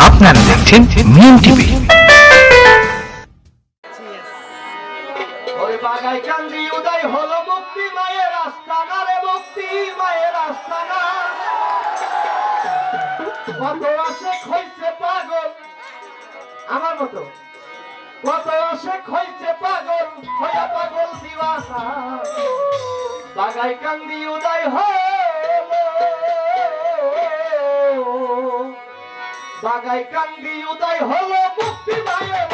আপনারা দেখছেন মিম টিভি। পাগল আমার মতো। পাগল হইয়া পাগল বাগাই কান্দি উদয় হলো বাগাই কান্দি উদয় হলো মুক্তি মায়ের